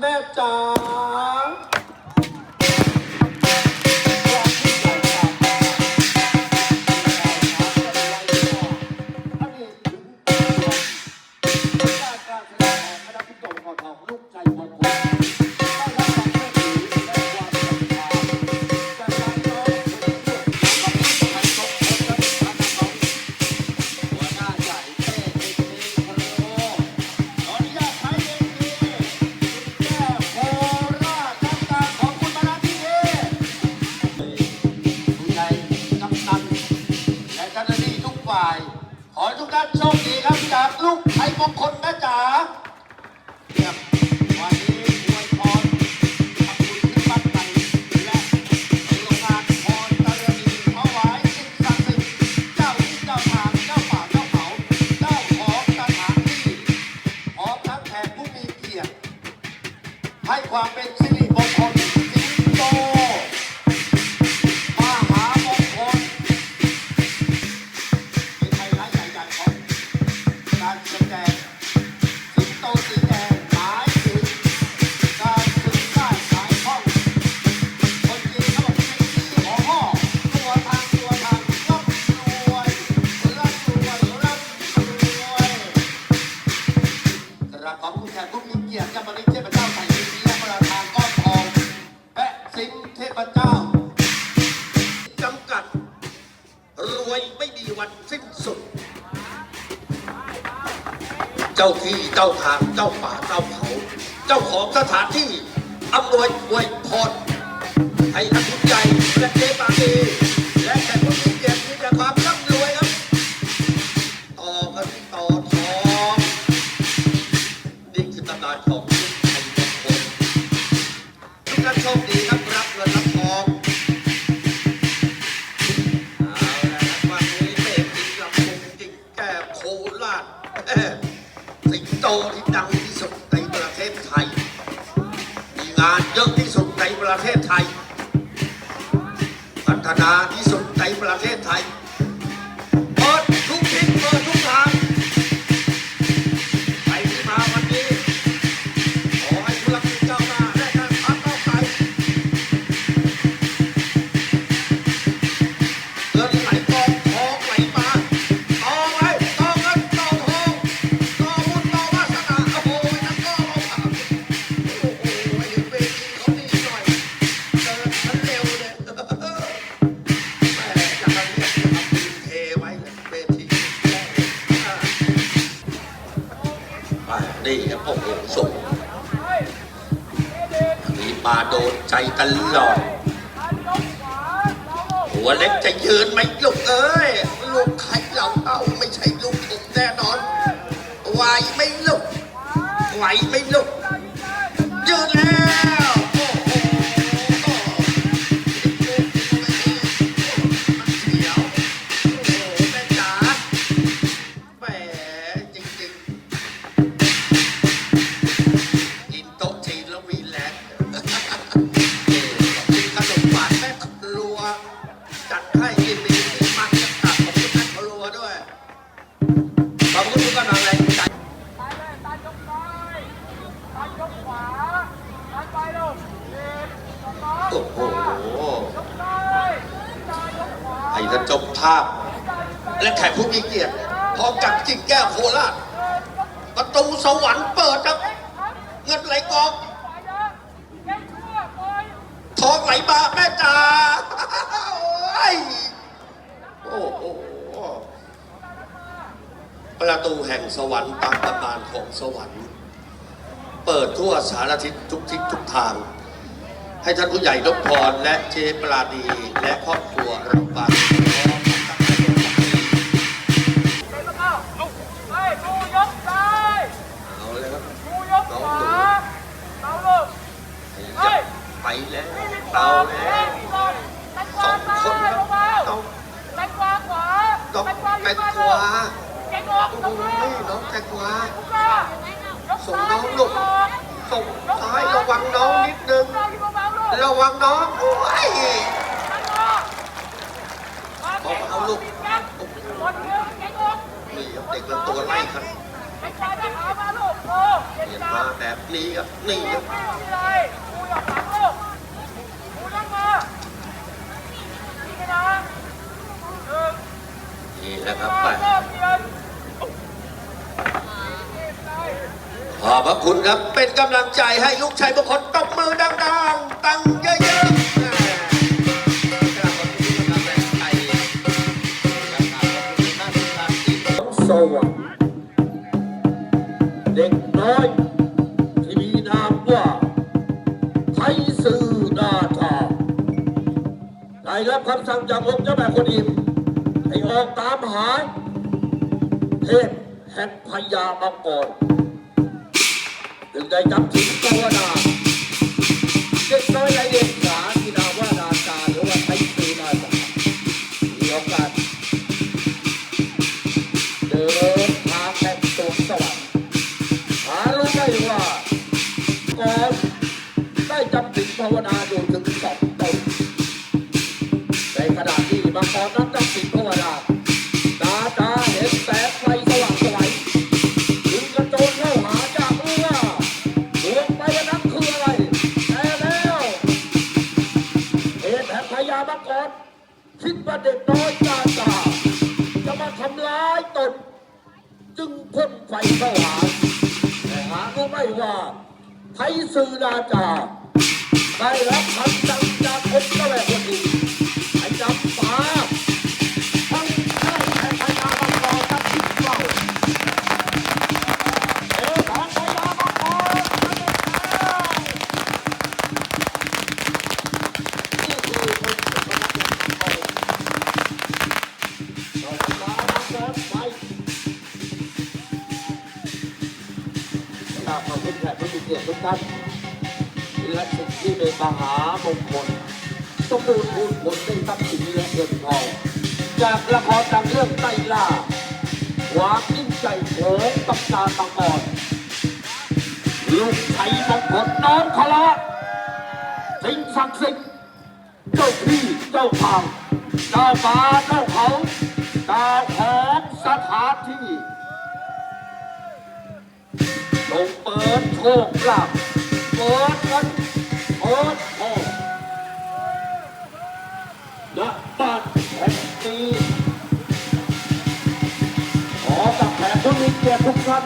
แม่จ๋า 鼓 เกียรติเจ้าปณิเทพเจ้าไทยมีและพประทานก้อนทองแปะสิงเทพเจ้าจำกัด รวยไม่มีวันสิ้นสุด เจ้าที่เจ้าทางเจ้าป่าเจ้าเขา เจ้าของสถานที่อำนวยอวยพรให้นักทุนใหญ่และเจ๊ปาเี 了天台 นี่ครับโอ้โหสุงมีปาโดนใจตลอดหัวเล็กจะยืนไหมลูกเอ้ยลูกไข่เราเอาไม่ใช่ลูกผมแน่นอนไหวไม่ลูกไหวไม่ลูก เปิดทั่วสารทิศทุกทิศทุกทาง ให้ท่านผู้ใหญ่นพพรและเจปราดีและครอบครัวรับฟังไปแล้วเตาแล้วสองคนครับต้องแตงกวาขวาต้องแตงกวาเก่งออกวน้องแตงกวา ส่งน้องลูกส่งซ้ายระวังน้องนิดนึง ระวังน้องโอ้ยบอกเอาลูกนี่ครับเด็กลำตัวไล่ครับเห็นมาแบบนี้ครับนี่นี่นะครับไป ขอบพระคุณครับเป็นกำลังใจให้ลูกชายบางคนตบมือดังๆ ตังเยอะๆแหม่กราบขอบคุณกำลังใจครับกราบขอบคุณมากที่มาที่สว่างเด็กน้อยที่มีนามว่าไทยสื่อนาทาได้รับคำสั่งจากองค์เจ้าแม่คนอิมให้ออกตามหาเทพแห่งพญามังกร ถึงได้จำถึงตัวนาเด็กน้อยไรเดียงสาที่นาว่า ยามังกรคิดว่าเด็กน้อยดาจาจะมาทำร้ายตน จึงพ่นไฟเข้าหาแต่หาก็ไม่ว่าไทยสื่อนาจาได้รับคำสั่งจากคนก็แม่คนนี้ ที่เป็นมหามงคลสมบูรณ์พูนผลได้ทรัพย์สินและเงินทองจากละครดังเรื่องไต้ล่าความยิ่งใหญ่ของตำนานมังกรลูกไทยมงกรน้องคาระสิ่งศักดิ์สิทธิ์เจ้าที่เจ้าทางเจ้าป่าเจ้าเขาเจ้าของสถานที่ลงเปิดโชคลาภเปิดเงิน ดทองณบ้านแห่งนี้ขอกับแขกผู้มีเกียรติทุกท่าน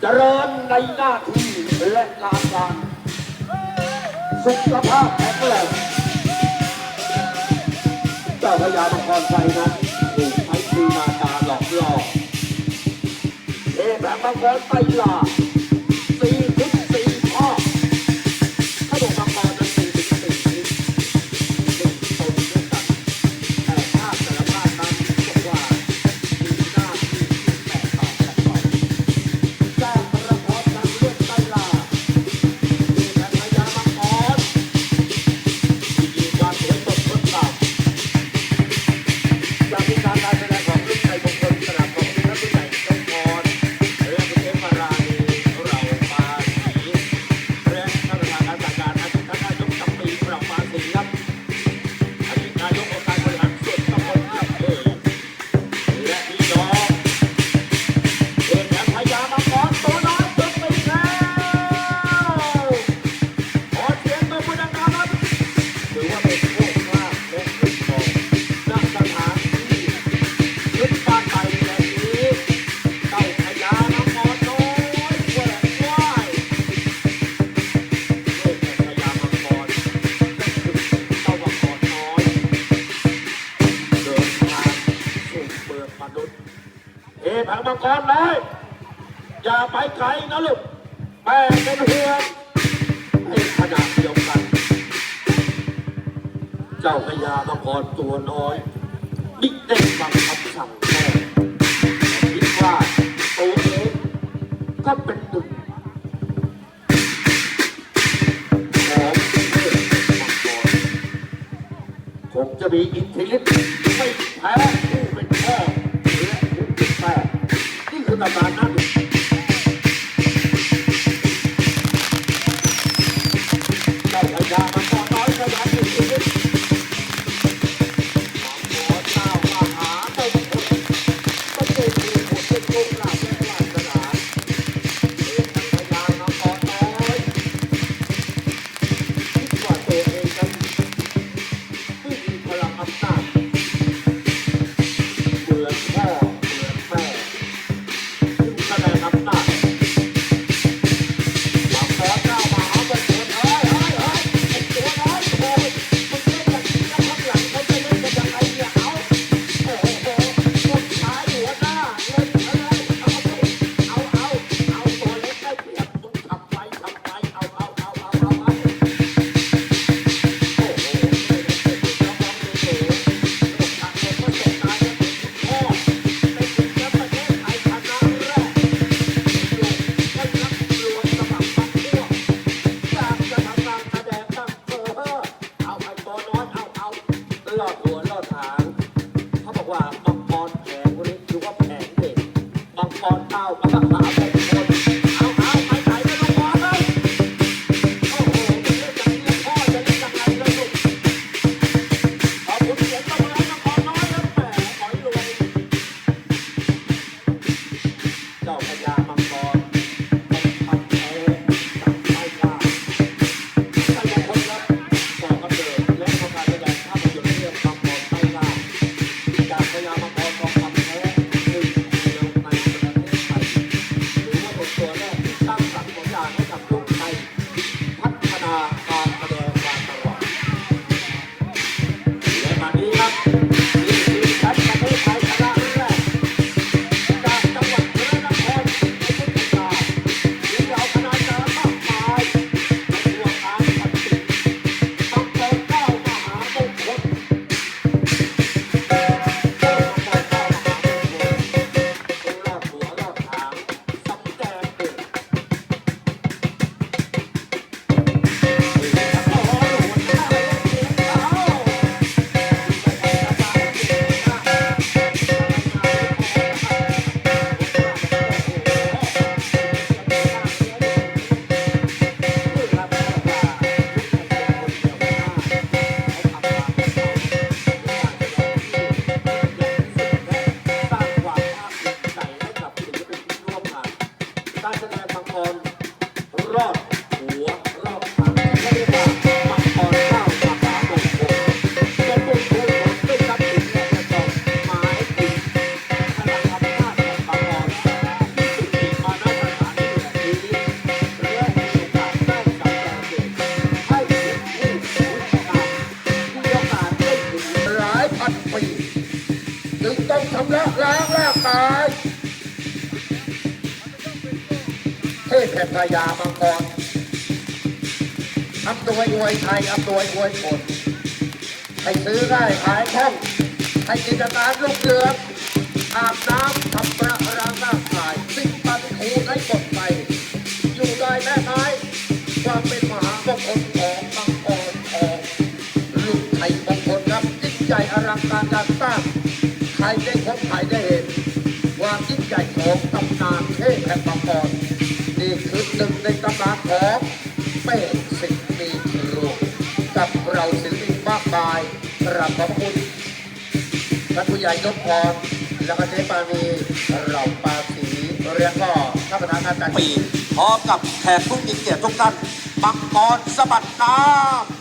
เจริญในหน้าที่และการงานสุขภาพแข็งแรงเจ้าพญามังกรไฟนั้นถูกใช้คือนาตาหลอกล่อเทพแห่งมังกรไฟลาสี่ เมืองมนุษย์เทพแห่งมังกรน้อย อย่าไปไกลนะลูกแม่เป็นห่วงในขณะเดียวกัน เจ้าพญามังกรตัวน้อยมิได้ฟังคำสั่งแม่คิดว่าตัวเองก็เป็นหนึ่งของเทพมังกรคงจะมีอิทธิฤทธิ์ไม่แพ้ นี่คื พแผ่นพญามังกรอำนวยอวยชัยอำนวยอวยผลให้ซื้อได้ขายคล่องให้กิจการรุ่งเรืออาบน้ำทำประรางร่างกายสิ่งปันคูให้กดไป อยู่ได้แม่ไม้ความเป็นมหามงคลของมังกรทองลูกไทยมงคลครับยิ่งใหญ่อลังการงานสร้างใครได้พบใครได้เห็นความยิ่งใหญ่ของตำนานเทพแห่งมังกร คือหนึ่งในตำนานของเป้สิทธิ์มีครูกับเราศิลปินมากมายกราบขอบคุณท่านผู้ใหญ่ยกพรแล้วก็เจ๊ปานีเราปาสีเรียกก็ท่านประธานอาจารย์ปีพร้อมกับแขกผู้มีเกียรติทุกท่านบังกรสะบัดน้ำ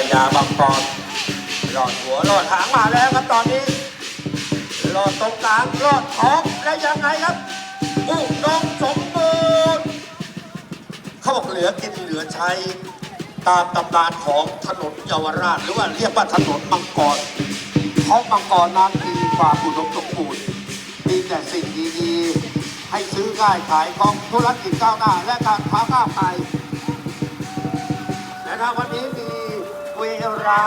นี่เป็นพญาบางกรหลอดหัวหลอดหางมาแล้วครับตอนนี้หลอดตรงกลางหลอดท้องแล้ยังไงครับอุดมสมบูรณ์เขาบอกเหลือกินเหลือใช้ตามตำนานของถนนเยาวราช หรือว่าเรียกว่าถนนมังกรเพราะมังกรนั้นมีความอุดมสมบูรณ์มีแต่สิ่งดีๆ ให้ซื้อง่ายขายคล่องธุรกิจก้าวหน้า และการค้าก้าวไปนะครับวันนี้มี รา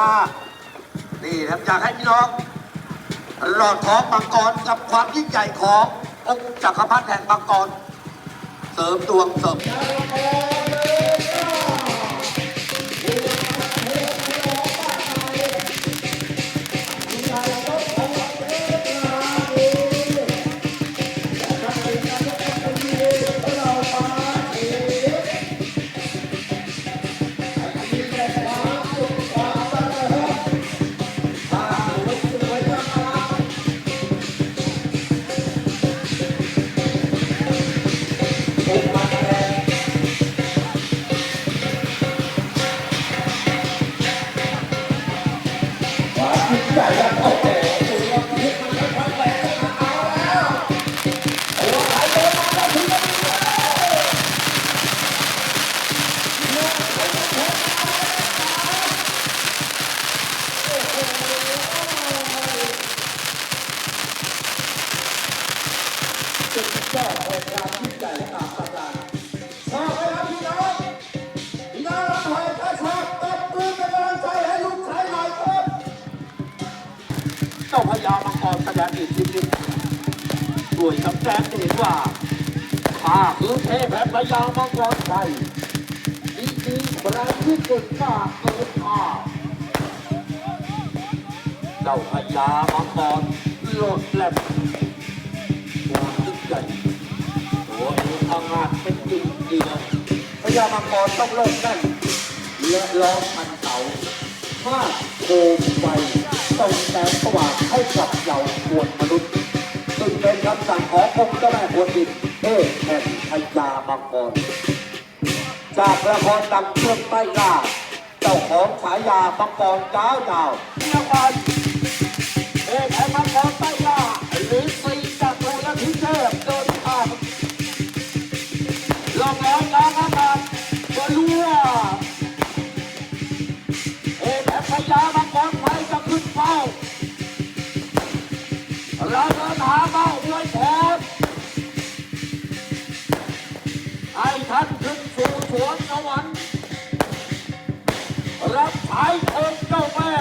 นี่ครับอยากให้พี่น้องหลอดท้องมังกรกับความยิ่งใหญ่ขององค์จักรพรรดิแห่งมังกร เสริมดวงเสริม ใหญ่ตัวเองพังงาดเป็นจริงเดียวพญามังกรต้องเลิกนั่นและล้อมพันเสาห้าโคมไฟส่งแสงสว่างให้กับเหล่ามวลมนุษย์ซึ่งเป็นคำสั่งขององค์เจ้าแม่กวนอิมเทพแห่งพญามังกรจากละครดังเครื่องใต้ลาเจ้าของฉายามังกรยาวยาวเมียวันเอกแห่งมังกรใต้ลา ก็รู้ว่าเอกแห่งพยามังกรไทยจะขึ้นเฝ้าเราเดินหางมาด้วยแผนไอ้ท่านขึ้นสู่สวนสวรรค์รับสายองค์เจ้าแม่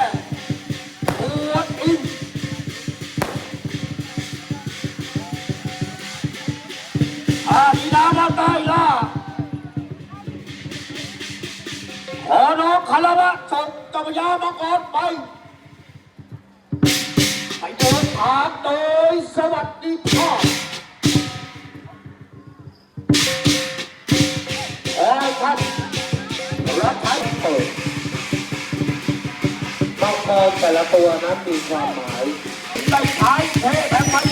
คารวะส่งกัปยามังกรไป ไปเดินทางโดยสวัสดิภาพขอให้ท่านรับใช้เปิดมังกรแต่ละตัวนั้นมีความหมายได้ใช้เทพแห่ง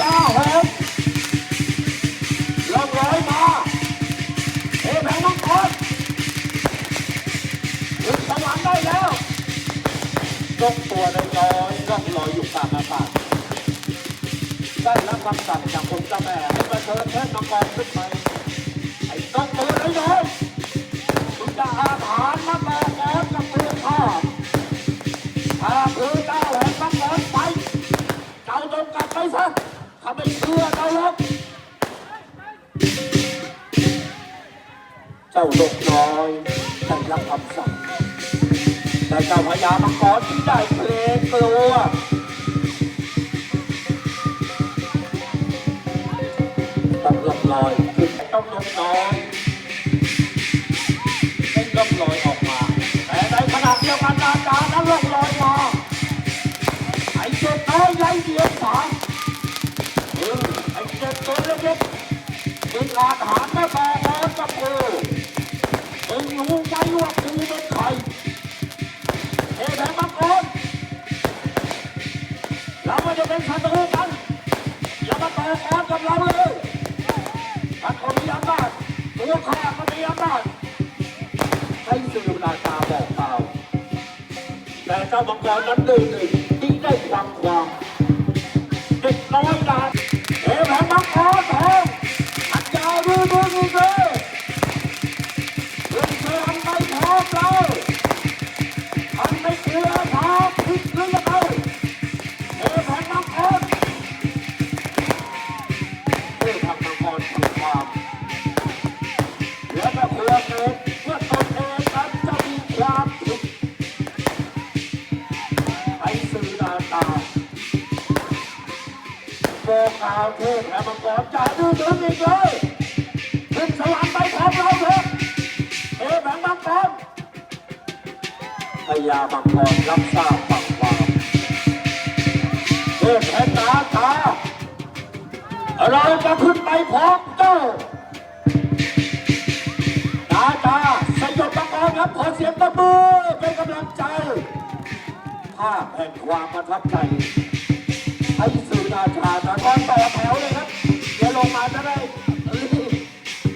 ได้แล้วนกตัวน้อยๆล่องลอยอยู่กลางอากาศได้รับคำสั่งจากองค์เจ้าแม่ให้มาเชิญเพชรมังกรขึ้นไปไอ้ต้องมือไอ้น้อยคุณจะอาถรรพ์มาแบกแอนกับเพื่อนข้าถ้าคือเจ้าแห่งมังกรไปเจ้าต้องกลับไปซะข้าไม่เชื่อเจ้าหรอกเจ้าลก เจ้าพญามังกรที่ได้เกรงกลัวต้องลงลอยขึ้นต้องลงลอยเป็นลงลอยออกมา แต่ในขณะเดียวกันอาจารย์นั้นลงลอยมาไอ้เจ็ดน้อยใหญ่เดียวสาเออไอ้เจ็ดตัวเล็กๆมีอาหารมาแบกแอนกับกูมึงรู้ไหมว่ากูเป็นใคร เฮ้ยแบงค์มังกรเราไม่ได้เป็นศัตรูกันอย่ามาต่อกรกับเราเลยถ้าคนมีอำนาจตัวข้าก็มีอำนาจให้สื่อราชาบอกเปล่าแต่เจ้ามังกรนั้นดื้อหนึ่งที่ได้ฟังความเด็กน้อยดาเฮ้ยแบงค์มังกรทองอันยาวดูดูดูดูเรื่องเชื่ออันไม่พร้อมเรา เทพแผ่นมังกรจะดื้อดึงอีกเลยขึ้นสวรรค์ไปพร้อมเราเถอะเอแผ่นมังกรพญามังกรรับทราบฝังความเทพแห่งนาคาเราจะขึ้นไปพร้อมเจ้านาจาสยบมังกรครับขอเสียงตบมือเป็นกำลังใจภาพแห่งความประทับใจ ชาชาตะกอนต่อแถวเลยครับ เดี๋ยวลงมาจะได้รีบ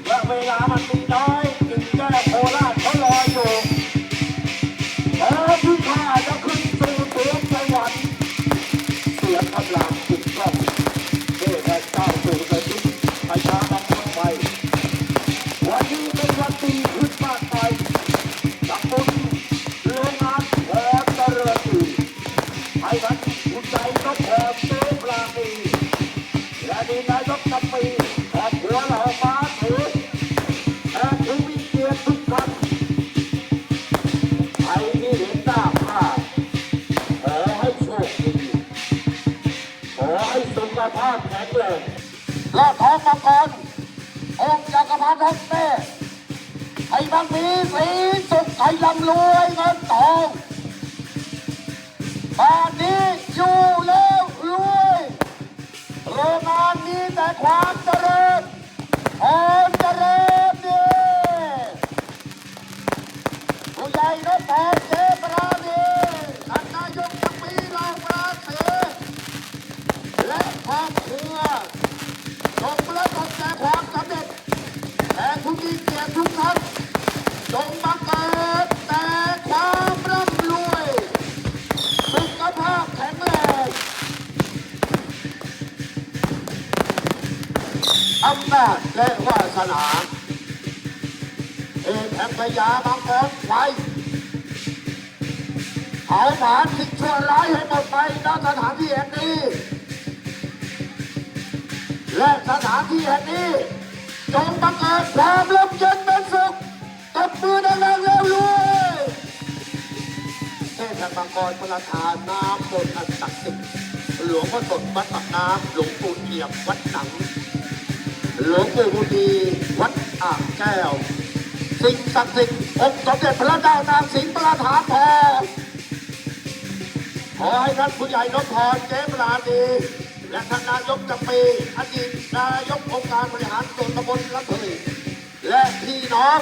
และเวลามันมีน้อยถึงแก้โคราชเขารออยู่ สีสุขให้ร่ำรวยเงินทองบ้านนี้อยู่แล้วรวยโรงงานมีแต่ความาผลาญสิ่งชั่วร้ายให้หมดไปณสถานที่แห่งนี้ และสถานที่แห่งนี้ จงบังเกิดความร่มเย็นเป็นสุขตบมือดังๆเร็วรวยเทพมังกรประทานน้ำบนต์อันศักดิ์สิทธิ์หลวงพ่อสดวัดปากน้ำหลวงปู่เอี่ยมวัดหนัง หลวงปู่บุตรีวัดอ่างแก้ว สิ่งศักดิ์สิทธิ์องค์สมเด็จพระเจ้านางสิงห์ประธานพร ขอให้ท่านผู้ใหญ่นพพรเจ๊ปราดีและท่านนายกจำปีอดีตนายกองค์การบริหารส่วนตำบลรัตนีและพี่น้อง